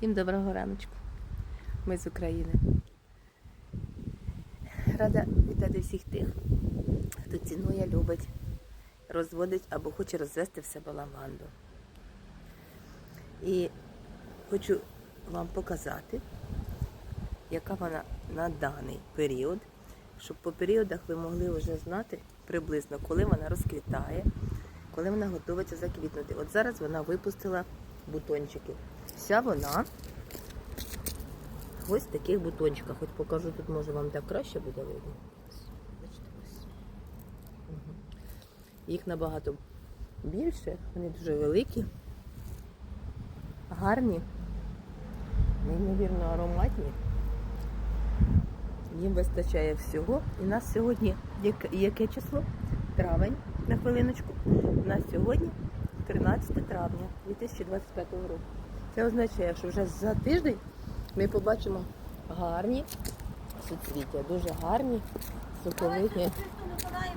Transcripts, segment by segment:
Всім доброго раночку. Ми з України. Рада вітати всіх тих, хто цінує, любить, розводить або хоче розвести в себе лаванду. І хочу вам показати, яка вона на даний період, щоб по періодах ви могли вже знати приблизно, коли вона розквітає, коли вона готується заквітнути. От зараз вона випустила бутончики. Вся вона ось в таких бутончиках. Хоч покажу, тут може вам так краще буде видно. Їх набагато більше, вони дуже великі, гарні, неймовірно ароматні. Їм вистачає всього. І нас сьогодні, яке число? Травень, на хвилиночку. У нас сьогодні 13 травня 2025 року. Це означає, що вже за тиждень ми побачимо гарні суцвіття, дуже гарні, соковитні.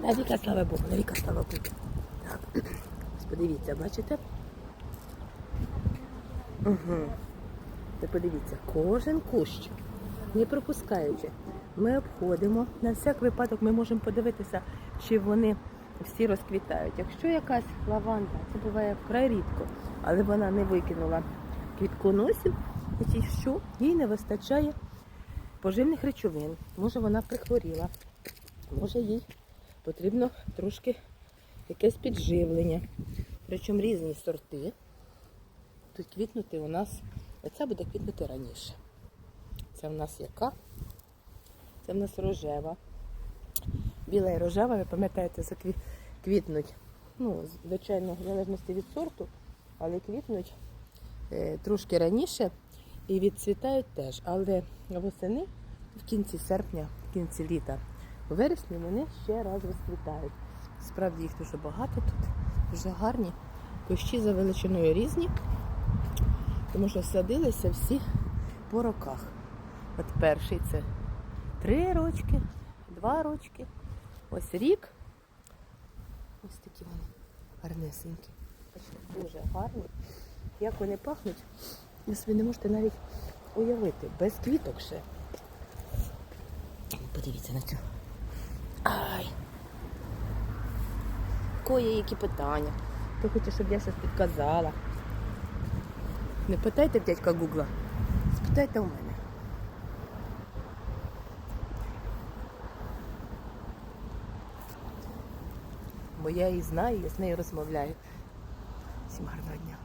Навіка, слава Богу, навіка, слава Богу. Так. Подивіться, бачите? Угу. Та подивіться, кожен кущ, не пропускаючи, ми обходимо. На всяк випадок ми можемо подивитися, чи вони всі розквітають. Якщо якась лаванда, це буває вкрай рідко, але вона не викинула квітконосів, значить, що їй не вистачає поживних речовин. Може вона прихворіла, може їй потрібно трошки якесь підживлення. Причому різні сорти. Тут квітнути у нас, оця буде квітнути раніше. Це в нас яка? Це в нас рожева. Біла і рожева, ви пам'ятаєте, закві- квітнуть. Ну, звичайно, в залежності від сорту, але квітнуть е, трошки раніше і відцвітають теж. Але восени в кінці серпня, в кінці літа, у вересні вони ще раз розквітають. Справді їх дуже багато тут, дуже гарні. Кущі за величиною різні, тому що садилися всі по роках. От перший це три рочки, два рочки, ось рік. Ось такі вони гарнесенькі. Дуже гарні. Як вони пахнуть, ви собі не можете навіть уявити. Без квіток ще. Подивіться на цю. Ай! Кої які питання. Хто хоче, щоб я щось підказала. Не питайте в дядька Гугла, спитайте у мене. Бо я її знаю, я з нею розмовляю. Всім гарного дня.